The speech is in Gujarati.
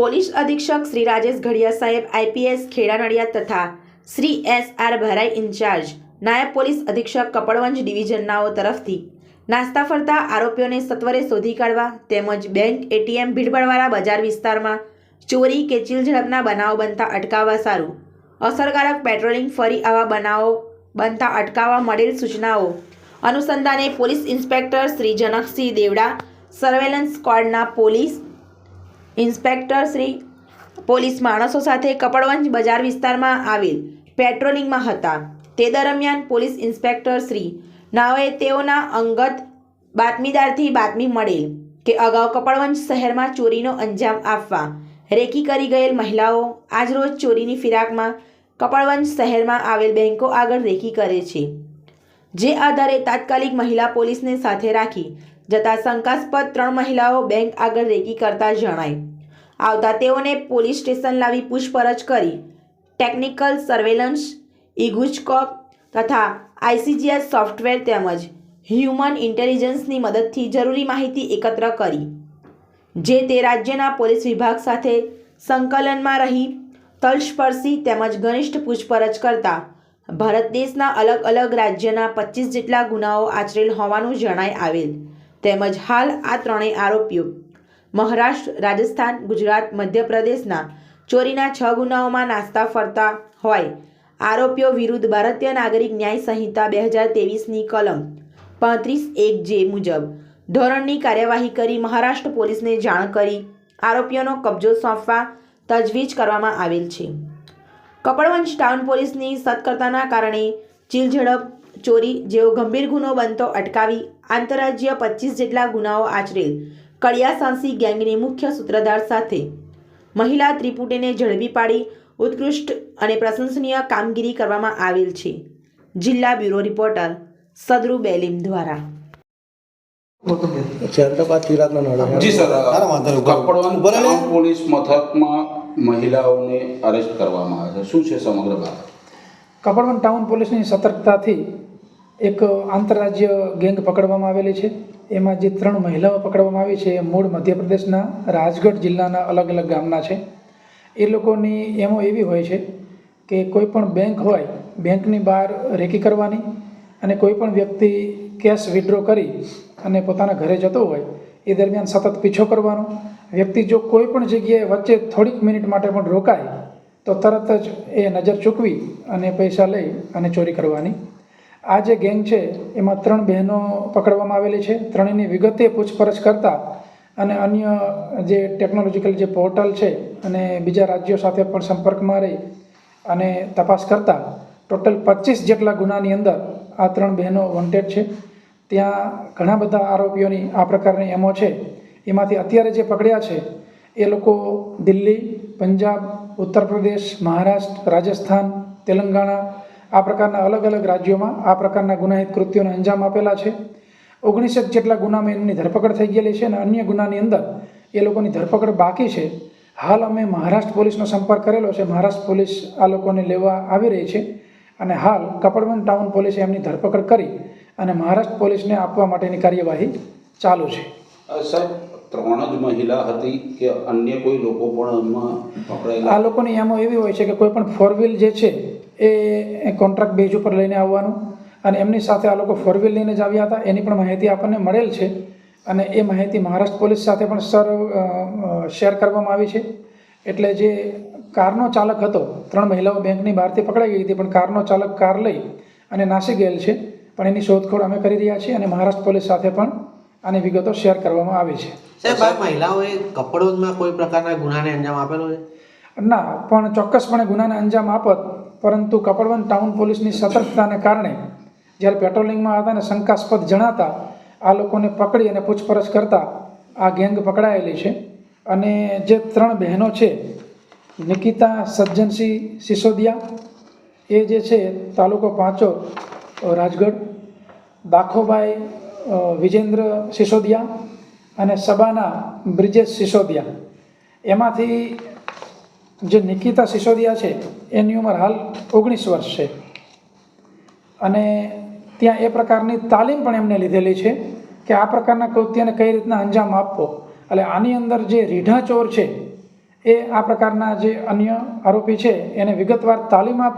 પોલીસ અધિક્ષક શ્રી રાજેશ ઘડિયા સાહેબ, આઈપીએસ ખેડા નડિયાદ તથા Shri S R Bharai in charge, નાયબ પોલીસ અધિક્ષક કપડવંજ ડિવિઝનનાઓ તરફથી નાસ્તા ફરતા આરોપીઓને સત્વરે શોધી કાઢવા તેમજ બેંક એટીએમ ભીડભાડવાળા બજાર વિસ્તારમાં ચોરી કે ચીલઝડપના બનાવો બનતા અટકાવવા સારું. અસરકારક પેટ્રોલિંગ ફરી આવા બનાવો બનતા અટકાવવા મળેલ સૂચનાઓ અનુસંધાને police inspector Shri Janaksinh Devda, surveillance સ્ક્વોડના police inspector Shri police માણસો સાથે કપડવંજ બજાર વિસ્તારમાં આવેલ પેટ્રોલિંગમાં હતા. તે દરમિયાન પોલીસ ઇન્સ્પેક્ટર શ્રી નાઓએ તેઓના અંગત બાતમીદારથી બાતમી મળેલ કે અગાઉ કપડવંજ શહેરમાં ચોરીનો અંજામ આપવા રેકી કરી ગયેલ મહિલાઓ આજરોજ ચોરીની ફિરાકમાં કપડવંજ શહેરમાં આવેલ બેંકો આગળ રેકી કરે છે. જે આધારે તાત્કાલિક મહિલા પોલીસને સાથે રાખી જતા શંકાસ્પદ ત્રણ મહિલાઓ બેંક આગળ રેકી કરતા જણાઈ. આવતા તેઓને પોલીસ સ્ટેશન લાવી પૂછપરછ કરી. ટેકનિકલ સર્વેલન્સ ઇગુચકોપ તથા I C J S software તેમજ હ્યુમન ઇન્ટેલિજન્સની મદદથી જરૂરી માહિતી એકત્ર કરી. જે તે રાજ્યના પોલીસ વિભાગ સાથે સંકલનમાં રહી, તલસ્પર્શી તેમજ ઘનિષ્ઠ પૂછપરછ કરતા ભારત દેશના અલગ અલગ રાજ્યના પચીસ જેટલા ગુનાઓ આચરેલ હોવાનું જણાય આવેલ. તેમજ હાલ આ ત્રણેય આરોપીઓ મહારાષ્ટ્ર, રાજસ્થાન, ગુજરાત, મધ્યપ્રદેશના ચોરીના છ ગુનાઓમાં નાસ્તા ફરતા હોય. આરોપીઓ વિરુદ્ધ ભારતીય નાગરિક ન્યાય સંહિતા બે હજાર તેવીસની કલમ પાંત્રીસ એક જે મુજબ ધોરણની કાર્યવાહી કરી મહારાષ્ટ્ર પોલીસને જાણ કરી આરોપીઓનો કબજો સોંપવા તજવીજ કરવામાં આવેલ છે. કપડવંજ ટાઉન પોલીસની સતર્કતાના કારણે ચીલઝડપ ચોરી જેવો ગંભીર ગુનો બનતો અટકાવી આંતરરાજ્ય પચીસ જેટલા ગુનાઓ આચરેલ કડિયા સાંસી ગેંગની મુખ્ય સૂત્રધાર સાથે. મહિલા ત્રિપુટીને ઝડપી પાડી ઉત્કૃષ્ટ અને પ્રશંસનીય કામગીરી કરવામાં આવેલ છે. જિલ્લા બ્યુરો રિપોર્ટર સદરુ બેલીમ દ્વારા. ચંદ્રપાત ચિરાગનો નડો. જી સર. તારા વાંધો નહીં. કપડવંજ ઊભો રહે ને. ટાઉન પોલીસ મથકમાં મહિલાઓને અરેસ્ટ કરવામાં આવે છે. શું છે સમગ્ર બાબત? કપડવન ટાઉન પોલીસની સતર્કતાથી એક આંતરરાજ્ય ગેંગ પકડવામાં આવેલી છે. એમાં જે ત્રણ મહિલાઓ પકડવામાં આવી છે એ મૂળ મધ્યપ્રદેશના રાજગઢ જિલ્લાના અલગ અલગ ગામના છે. એ લોકોની એમો એવી હોય છે કે કોઈ પણ બેંક હોય, બેંકની બહાર રેકી કરવાની અને કોઈ પણ વ્યક્તિ કેશ વિડ્રો કરી અને પોતાના ઘરે જતો હોય, એ દરમિયાન સતત પીછો કરવાનો. વ્યક્તિ જો કોઈ પણ જગ્યાએ વચ્ચે થોડીક મિનિટ માટે પણ રોકાય, તો તરત જ એ નજર ચૂકવી અને પૈસા લઈ અને ચોરી કરવાની. આ જે ગેંગ છે, એમાં ત્રણ બહેનો પકડવામાં આવેલી છે. ત્રણેયની વિગતે પૂછપરછ કરતા અને અન્ય જે ટેકનોલોજીકલ જે પોર્ટલ છે અને બીજા રાજ્યો સાથે પણ સંપર્કમાં રહી અને તપાસ કરતાં ટોટલ પચીસ જેટલા ગુનાની અંદર આ ત્રણ બહેનો વોન્ટેડ છે. ત્યાં ઘણા બધા આરોપીઓની આ પ્રકારની એમો છે. એમાંથી અત્યારે જે પકડ્યા છે, એ લોકો દિલ્હી, પંજાબ, ઉત્તર પ્રદેશ, મહારાષ્ટ્ર, રાજસ્થાન, તેલંગાણા આ પ્રકારના અલગ અલગ રાજ્યોમાં આ પ્રકારના ગુનાહિત કૃત્યોને અંજામ આપેલા છે. ઓગણીસેક જેટલા ગુનામાં એમની ધરપકડ થઈ ગયેલી છે અને અન્ય ગુનાની અંદર એ લોકોની ધરપકડ બાકી છે. હાલ અમે મહારાષ્ટ્ર પોલીસનો સંપર્ક કરેલો છે. મહારાષ્ટ્ર પોલીસ આ લોકોને લેવા આવી રહી છે અને હાલ કપડવન ટાઉન પોલીસે એમની ધરપકડ કરી અને મહારાષ્ટ્ર પોલીસને આપવા માટેની કાર્યવાહી ચાલુ છે. સર ત્રણ જ મહિલા હતી કે અન્ય કોઈ લોકો પણ આ લોકોની એમો એવી હોય છે કે કોઈ પણ ફોર વ્હીલ જે છે એ કોન્ટ્રાક્ટ બેઝ ઉપર લઈને આવવાનું અને એમની સાથે આ લોકો ફોર વ્હીલ લઈને જ આવ્યા હતા. એની પણ માહિતી આપણને મળેલ છે અને એ માહિતી મહારાષ્ટ્ર પોલીસ સાથે પણ સર શેર કરવામાં આવી છે. એટલે જે કારનો ચાલક હતો ત્રણ મહિલાઓ બેંકની બહારથી પકડાઈ ગઈ હતી પણ કારનો ચાલક કાર લઈ અને નાસી ગયેલ છે. પણ એની શોધખોળ અમે કરી રહ્યા છીએ અને મહારાષ્ટ્ર પોલીસ સાથે પણ આની વિગતો શેર કરવામાં આવી છે. સાહેબ આ મહિલાઓએ કપડોમાં કોઈ પ્રકારના ગુનાને અંજામ આપેલો છે? ના પણ ચોક્કસપણે ગુનાને અંજામ આપત પરંતુ કપડવન ટાઉન પોલીસની સતર્કતાને કારણે જ્યારે પેટ્રોલિંગમાં હતા અને શંકાસ્પદ જણાતા, આ લોકોને પકડી અને પૂછપરછ કરતા આ ગેંગ પકડાયેલી છે. અને જે ત્રણ બહેનો છે, નિકિતા, સજ્જનસિંહ, સિસોદિયા, એ જે છે તાલુકો પાંચો રાજગઢ, દાખોભાઈ વિજેન્દ્ર સિસોદિયા અને સબાના બ્રિજેશ સિસોદિયા. એમાંથી જે નિકિતા સિસોદિયા છે, એની ઉંમર હાલ ઓગણીસ વર્ષ છે. અને ત્યાં એ પ્રકારની તાલીમ પણ એમને લીધેલી છે કે આ પ્રકારના કૃત્યને કઈ રીતના અંજામ આપવો. એટલે આની અંદર જે રીઢા ચોર છે, એ આ પ્રકારના જે અન્ય આરોપી છે, એને વિગતવાર તાલીમ આપી